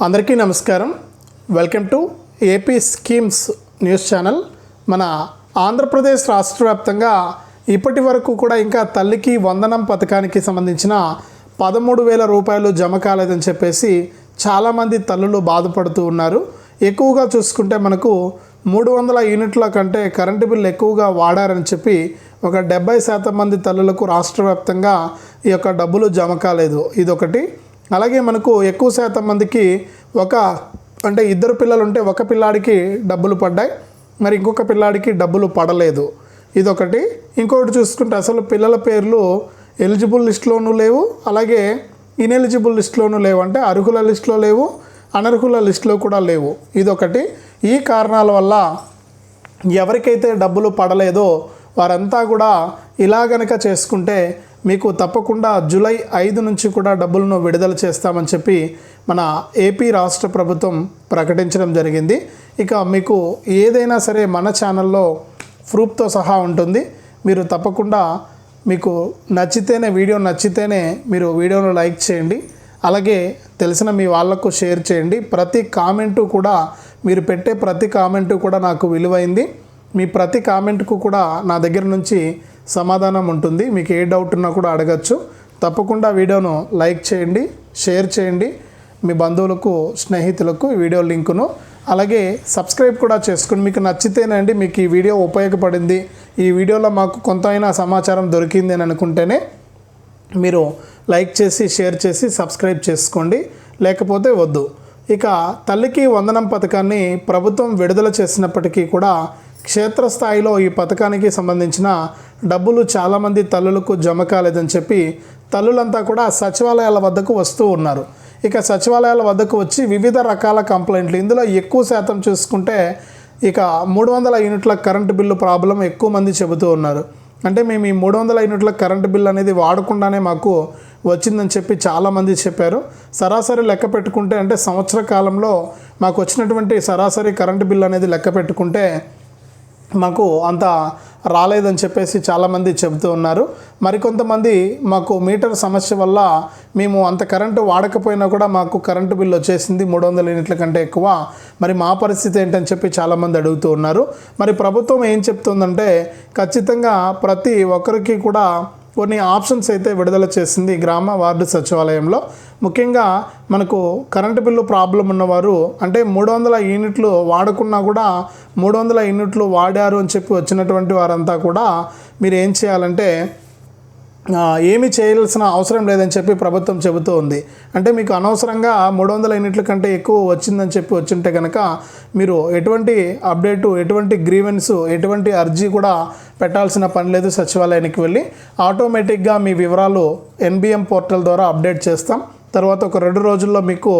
అందరికీ నమస్కారం. Welcome to AP schemes news channel మన ఆంధ్రప్రదేశ్ రాష్ట్ర వ్యాప్తంగా ఇప్పటి వరకు కూడా ఇంకా తల్లికి వందనం పథకానికి సంబంధించిన పదమూడు వేల రూపాయలు జమ కాలేదని చెప్పేసి చాలామంది తల్లులు బాధపడుతూ ఉన్నారు. ఎక్కువగా చూసుకుంటే మనకు మూడు వందల యూనిట్ల కంటే కరెంటు బిల్లు ఎక్కువగా వాడారని చెప్పి ఒక డెబ్బై శాతం మంది తల్లులకు రాష్ట్ర వ్యాప్తంగా ఈ యొక్క డబ్బులు జమ కాలేదు. ఇదొకటి. అలాగే మనకు ఎక్కువ శాతం మందికి ఒక అంటే ఇద్దరు పిల్లలు ఉంటే ఒక పిల్లాడికి డబ్బులు పడ్డాయి మరి ఇంకొక పిల్లాడికి డబ్బులు పడలేదు. ఇదొకటి. ఇంకొకటి చూసుకుంటే అసలు పిల్లల పేర్లు ఎలిజిబుల్ లిస్ట్లోనూ లేవు అలాగే ఇన్ఎలిజిబుల్ లిస్ట్లోనూ లేవు. అంటే అర్హుల లిస్టులో లేవు అనర్హుల లిస్టులో కూడా లేవు. ఇదొకటి. ఈ కారణాల వల్ల ఎవరికైతే డబ్బులు పడలేదో వారంతా కూడా ఇలా గనక చేసుకుంటే మీకు తప్పకుండా జూలై ఐదు నుంచి కూడా డబ్బులను విడుదల చేస్తామని చెప్పి మన ఏపీ రాష్ట్ర ప్రభుత్వం ప్రకటించడం జరిగింది. ఇక మీకు ఏదైనా సరే మన ఛానల్లో ప్రూఫ్తో సహా ఉంటుంది. మీరు తప్పకుండా మీకు నచ్చితేనే వీడియో నచ్చితేనే మీరు వీడియోను లైక్ చేయండి. అలాగే తెలిసిన మీ వాళ్ళకు షేర్ చేయండి. ప్రతి కామెంటు కూడా మీరు పెట్టే ప్రతి కామెంటు కూడా నాకు విలువైంది. మీ ప్రతి కామెంట్కు కూడా నా దగ్గర నుంచి సమాధానం ఉంటుంది. మీకు ఏ డౌట్ ఉన్నా కూడా అడగచ్చు. తప్పకుండా వీడియోను లైక్ చేయండి షేర్ చేయండి. మీ బంధువులకు స్నేహితులకు ఈ వీడియో లింకును. అలాగే సబ్స్క్రైబ్ కూడా చేసుకుని మీకు నచ్చితేనండి మీకు ఈ వీడియో ఉపయోగపడింది. ఈ వీడియోలో మాకు కొంత సమాచారం దొరికింది అని అనుకుంటేనే మీరు లైక్ చేసి షేర్ చేసి సబ్స్క్రైబ్ చేసుకోండి. లేకపోతే వద్దు. ఇక తల్లికి వందనం పథకాన్ని ప్రభుత్వం విడుదల చేసినప్పటికీ కూడా క్షేత్రస్థాయిలో ఈ పథకానికి సంబంధించిన డబ్బులు చాలామంది తల్లులకు జమ కాలేదని చెప్పి తల్లులంతా కూడా సచివాలయాల వద్దకు వస్తూ ఉన్నారు. ఇక సచివాలయాల వద్దకు వచ్చి వివిధ రకాల కంప్లైంట్లు. ఇందులో ఎక్కువ శాతం చూసుకుంటే ఇక మూడు వందల యూనిట్ల కరెంటు బిల్లు ప్రాబ్లం ఎక్కువ మంది చెబుతూ ఉన్నారు. అంటే మేము ఈ మూడు వందల యూనిట్ల కరెంటు బిల్ అనేది వాడకుండానే మాకు వచ్చిందని చెప్పి చాలామంది చెప్పారు. సరాసరి లెక్క పెట్టుకుంటే అంటే సంవత్సర కాలంలో మాకు వచ్చినటువంటి సరాసరి కరెంటు బిల్ అనేది లెక్క పెట్టుకుంటే మాకు అంత రాలేదని చెప్పేసి చాలామంది చెబుతూ ఉన్నారు. మరికొంతమంది మాకు మీటర్ సమస్య వల్ల మేము అంత కరెంటు వాడకపోయినా కూడా మాకు కరెంటు బిల్లు వచ్చేసింది మూడు వందల యూనిట్ల కంటే ఎక్కువ. మరి మా పరిస్థితి ఏంటని చెప్పి చాలామంది అడుగుతూ ఉన్నారు. మరి ప్రభుత్వం ఏం చెప్తుందంటే ఖచ్చితంగా ప్రతి ఒక్కరికి కూడా కొన్ని ఆప్షన్స్ అయితే విడుదల చేసింది గ్రామ వార్డు సచివాలయంలో. ముఖ్యంగా మనకు కరెంటు బిల్లు ప్రాబ్లం ఉన్నవారు అంటే మూడు వందల యూనిట్లు వాడుకున్నా కూడా మూడు వందల యూనిట్లు వాడారు అని చెప్పి వచ్చినటువంటి వారంతా కూడా మీరు ఏం చేయాలంటే ఏమి ఏమీ చేయాల్సిన అవసరం లేదని చెప్పి ప్రభుత్వం చెబుతూ ఉంది. అంటే మీకు అనవసరంగా మూడు వందల యూనిట్ల కంటే ఎక్కువ వచ్చిందని చెప్పి వచ్చింటే కనుక మీరు ఎటువంటి అప్డేటు ఎటువంటి గ్రీవెన్స్ ఎటువంటి అర్జీ కూడా పెట్టాల్సిన పని లేదు సచివాలయానికి వెళ్ళి ఆటోమేటిక్గా మీ వివరాలు ఎన్బిఎం పోర్టల్ ద్వారా అప్డేట్ చేస్తాం. తర్వాత ఒక రెండు రోజుల్లో మీకు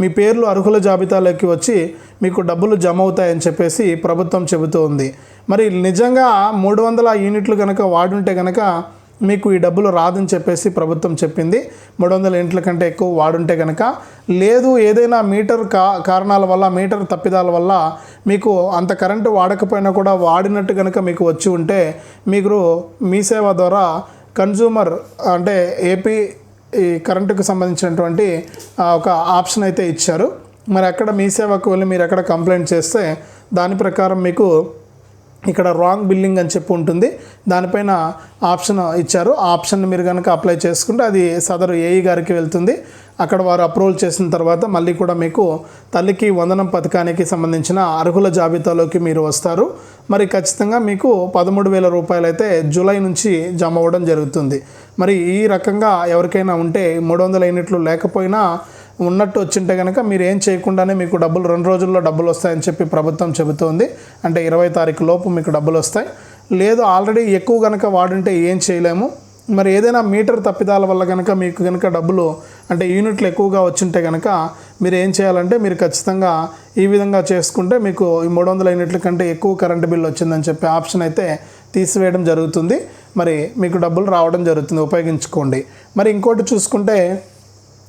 మీ పేర్లు అర్హుల జాబితాలోకి వచ్చి మీకు డబ్బులు జమ అవుతాయని చెప్పేసి ప్రభుత్వం చెబుతూ ఉంది. మరి నిజంగా మూడు వందల యూనిట్లు కనుక వాడుంటే కనుక మీకు ఈ డబ్బులు రాదని చెప్పేసి ప్రభుత్వం చెప్పింది. మూడు వందల ఇంట్ల కంటే ఎక్కువ వాడుంటే కనుక లేదు ఏదైనా మీటర్ కా కారణాల వల్ల మీటర్ తప్పిదాల వల్ల మీకు అంత కరెంటు వాడకపోయినా కూడా వాడినట్టు కనుక మీకు వచ్చి ఉంటే మీరు మీ సేవ ద్వారా కన్జ్యూమర్ అంటే ఏపీ ఈ కరెంటుకు సంబంధించినటువంటి ఒక ఆప్షన్ అయితే ఇచ్చారు. మరి అక్కడ మీ సేవకు వెళ్ళి మీరు అక్కడ కంప్లైంట్ చేస్తే దాని ప్రకారం మీకు ఇక్కడ రాంగ్ బిల్లింగ్ అని చెప్పి ఉంటుంది. దానిపైన ఆప్షన్ ఇచ్చారు. ఆప్షన్ మీరు కనుక అప్లై చేసుకుంటే అది సదరు ఏఈ గారికి వెళ్తుంది. అక్కడ వారు అప్రూవల్ చేసిన తర్వాత మళ్ళీ కూడా మీకు తల్లికి వందనం పథకానికి సంబంధించిన అర్హుల జాబితాలోకి మీరు వస్తారు. మరి ఖచ్చితంగా మీకు పదమూడు వేల రూపాయలు అయితే జూలై నుంచి జమ అవ్వడం జరుగుతుంది. మరి ఈ రకంగా ఎవరికైనా ఉంటే మూడు వందల యూనిట్లు లేకపోయినా ఉన్నట్టు వచ్చింటే కనుక మీరు ఏం చేయకుండానే మీకు డబ్బులు రెండు రోజుల్లో డబ్బులు వస్తాయని చెప్పి ప్రభుత్వం చెబుతోంది. అంటే ఇరవై తారీఖు లోపు మీకు డబ్బులు వస్తాయి. లేదు ఆల్రెడీ ఎక్కువ కనుక వాడుంటే ఏం చేయలేము. మరి ఏదైనా మీటర్ తప్పిదాల వల్ల కనుక మీకు కనుక డబ్బులు అంటే యూనిట్లు ఎక్కువగా వచ్చింటే కనుక మీరు ఏం చేయాలంటే మీరు ఖచ్చితంగా ఈ విధంగా చేసుకుంటే మీకు ఈ మూడు వందల యూనిట్ల కంటే ఎక్కువ కరెంటు బిల్లు వచ్చిందని చెప్పి ఆప్షన్ అయితే తీసివేయడం జరుగుతుంది. మరి మీకు డబ్బులు రావడం జరుగుతుంది. ఉపయోగించుకోండి. మరి ఇంకోటి చూసుకుంటే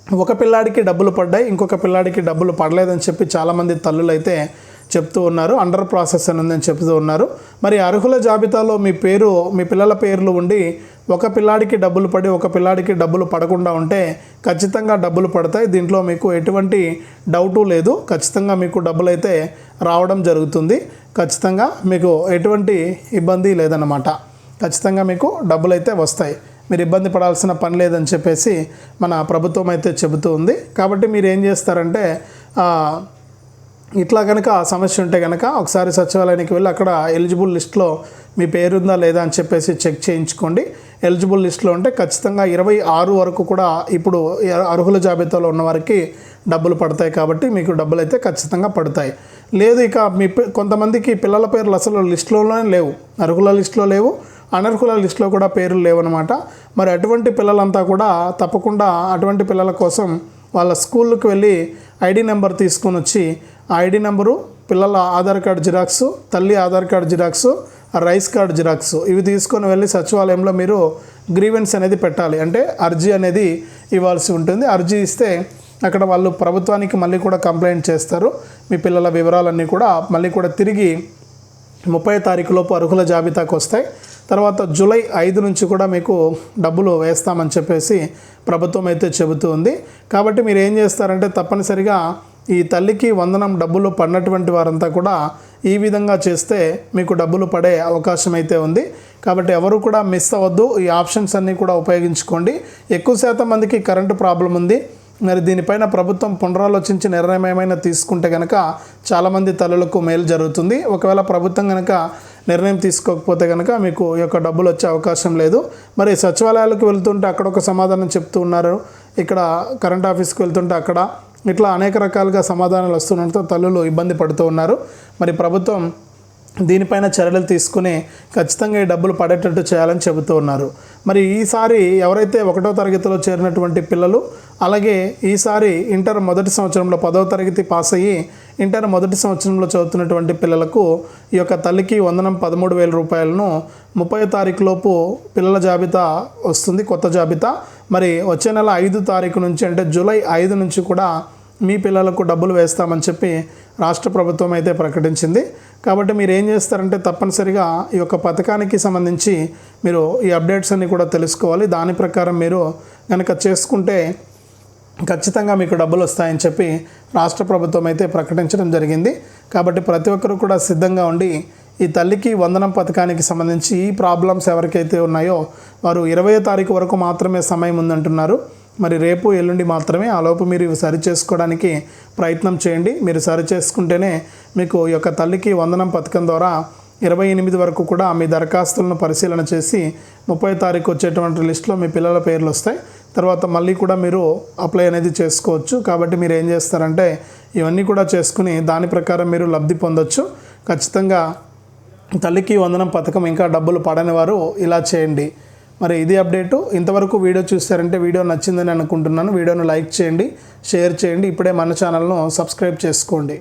ఒక పిల్లాడికి డబ్బులు పడ్డాయి ఇంకొక పిల్లాడికి డబ్బులు పడలేదని చెప్పి చాలామంది తల్లులు అయితే చెప్తూ ఉన్నారు అండర్ ప్రాసెస్ అని ఉందని చెప్తూ ఉన్నారు. మరి అర్హుల జాబితాలో మీ పేరు మీ పిల్లల పేర్లు ఉండి ఒక పిల్లాడికి డబ్బులు పడి ఒక పిల్లాడికి డబ్బులు పడకుండా ఉంటే ఖచ్చితంగా డబ్బులు పడతాయి. దీంట్లో మీకు ఎటువంటి డౌటు లేదు. ఖచ్చితంగా మీకు డబ్బులు అయితే రావడం జరుగుతుంది. ఖచ్చితంగా మీకు ఎటువంటి ఇబ్బంది లేదన్నమాట. ఖచ్చితంగా మీకు డబ్బులు అయితే వస్తాయి. మీరు ఇబ్బంది పడాల్సిన పని లేదని చెప్పేసి మన ప్రభుత్వం అయితే చెబుతూ ఉంది. కాబట్టి మీరు ఏం చేస్తారంటే ఇట్లా కనుక సమస్య ఉంటే కనుక ఒకసారి సచివాలయానికి వెళ్ళి అక్కడ ఎలిజిబుల్ లిస్ట్లో మీ పేరు ఉందా లేదా అని చెప్పేసి చెక్ చేయించుకోండి. ఎలిజిబుల్ లిస్ట్లో ఉంటే ఖచ్చితంగా ఇరవై ఆరు వరకు కూడా ఇప్పుడు అర్హుల జాబితాలో ఉన్న వారికి డబ్బులు పడతాయి కాబట్టి మీకు డబ్బులు అయితే ఖచ్చితంగా పడతాయి. లేదు ఇక మీ కొంతమందికి పిల్లల పేర్లు అసలు లిస్టులోనే లేవు. అర్హుల లిస్టులో లేవు. అనర్హుల లిస్టులో కూడా పేర్లు లేవన్నమాట. మరి అటువంటి పిల్లలంతా కూడా తప్పకుండా అటువంటి పిల్లల కోసం వాళ్ళ స్కూళ్ళకి వెళ్ళి ఐడి నెంబర్ తీసుకొని వచ్చి ఆ ఐడి నెంబరు పిల్లల ఆధార్ కార్డు జిరాక్స్ తల్లి Aadhaar card xerox rice card xerox ఇవి తీసుకొని వెళ్ళి సచివాలయంలో మీరు గ్రీవెన్స్ అనేది పెట్టాలి. అంటే అర్జీ అనేది ఇవ్వాల్సి ఉంటుంది. అర్జీ ఇస్తే అక్కడ వాళ్ళు ప్రభుత్వానికి మళ్ళీ కూడా కంప్లైంట్ చేస్తారు. మీ పిల్లల వివరాలన్నీ కూడా మళ్ళీ కూడా తిరిగి ముప్పై తారీఖులోపు అర్హుల జాబితాకు వస్తాయి. తర్వాత జూలై ఐదు నుంచి కూడా మీకు డబ్బులు వేస్తామని చెప్పేసి ప్రభుత్వం అయితే చెబుతూ ఉంది. కాబట్టి మీరు ఏం చేస్తారంటే తప్పనిసరిగా ఈ తల్లికి వందనం డబ్బులు పడినటువంటి వారంతా కూడా ఈ విధంగా చేస్తే మీకు డబ్బులు పడే అవకాశం అయితే ఉంది. కాబట్టి ఎవరు కూడా మిస్ అవ్వద్దు. ఈ ఆప్షన్స్ అన్నీ కూడా ఉపయోగించుకోండి. ఎక్కువ శాతం మందికి కరెంటు ప్రాబ్లం ఉంది. మరి దీనిపైన ప్రభుత్వం పునరాలోచించి నిర్ణయం ఏమైనా తీసుకుంటే కనుక చాలామంది తల్లులకు మేలు జరుగుతుంది. ఒకవేళ ప్రభుత్వం కనుక నిర్ణయం తీసుకోకపోతే కనుక మీకు ఈ యొక్క డబ్బులు వచ్చే అవకాశం లేదు. మరి సచివాలయాలకు వెళ్తుంటే అక్కడ ఒక సమాధానం చెప్తూ ఉన్నారు. ఇక్కడ కరెంట్ ఆఫీస్కి వెళ్తుంటే అక్కడ ఇట్లా అనేక రకాలుగా సమాధానాలు వస్తుండటంతో తల్లులు ఇబ్బంది పడుతూ ఉన్నారు. మరి ప్రభుత్వం దీనిపైన చర్యలు తీసుకుని ఖచ్చితంగా ఈ డబ్బులు పడేటట్టు చేయాలని చెబుతూ ఉన్నారు. మరి ఈసారి ఎవరైతే ఒకటో తరగతిలో చేరినటువంటి పిల్లలు అలాగే ఈసారి ఇంటర్ మొదటి సంవత్సరంలో పదవ తరగతి పాస్ అయ్యి ఇంటర్ మొదటి సంవత్సరంలో చదువుతున్నటువంటి పిల్లలకు ఈ యొక్క తల్లికి వందనం పదమూడు వేల రూపాయలను ముప్పై తారీఖు లోపు పిల్లల జాబితా వస్తుంది కొత్త జాబితా. మరి వచ్చే నెల ఐదు తారీఖు నుంచి అంటే జూలై ఐదు నుంచి కూడా మీ పిల్లలకు డబ్బులు వేస్తామని చెప్పి రాష్ట్ర ప్రభుత్వం అయితే ప్రకటించింది. కాబట్టి మీరు ఏం చేస్తారంటే తప్పనిసరిగా ఈ యొక్క పథకానికి సంబంధించి మీరు ఈ అప్డేట్స్ అన్ని కూడా తెలుసుకోవాలి. దాని ప్రకారం మీరు కనుక చేసుకుంటే ఖచ్చితంగా మీకు డబ్బులు వస్తాయని చెప్పి రాష్ట్ర ప్రభుత్వం అయితే ప్రకటించడం జరిగింది. కాబట్టి ప్రతి ఒక్కరూ కూడా సిద్ధంగా ఉండి ఈ తల్లికి వందనం పథకానికి సంబంధించి ఈ ప్రాబ్లమ్స్ ఎవరికైతే ఉన్నాయో వారు ఇరవై తారీఖు వరకు మాత్రమే సమయం ఉందంటున్నారు. మరి రేపు ఎల్లుండి మాత్రమే ఆ లోపు మీరు ఇవి సరి చేసుకోవడానికి ప్రయత్నం చేయండి. మీరు సరి చేసుకుంటేనే మీకు ఈ యొక్క తల్లికి వందనం పథకం ద్వారా ఇరవై ఎనిమిది వరకు కూడా మీ దరఖాస్తులను పరిశీలన చేసి ముప్పై తారీఖు వచ్చేటువంటి లిస్టులో మీ పిల్లల పేర్లు వస్తాయి. తర్వాత మళ్ళీ కూడా మీరు అప్లై అనేది చేసుకోవచ్చు. కాబట్టి మీరు ఏం చేస్తారంటే ఇవన్నీ కూడా చేసుకుని దాని ప్రకారం మీరు లబ్ధి పొందొచ్చు. ఖచ్చితంగా తల్లికి వందనం పథకం ఇంకా డబ్బులు పడని వారు ఇలా చేయండి. మరి ఇది అప్డేటు. ఇంతవరకు వీడియో చూశారంటే వీడియో నచ్చిందని అనుకుంటున్నాను. వీడియోను లైక్ చేయండి షేర్ చేయండి. ఇప్పుడే మన ఛానల్ను సబ్స్క్రైబ్ చేసుకోండి.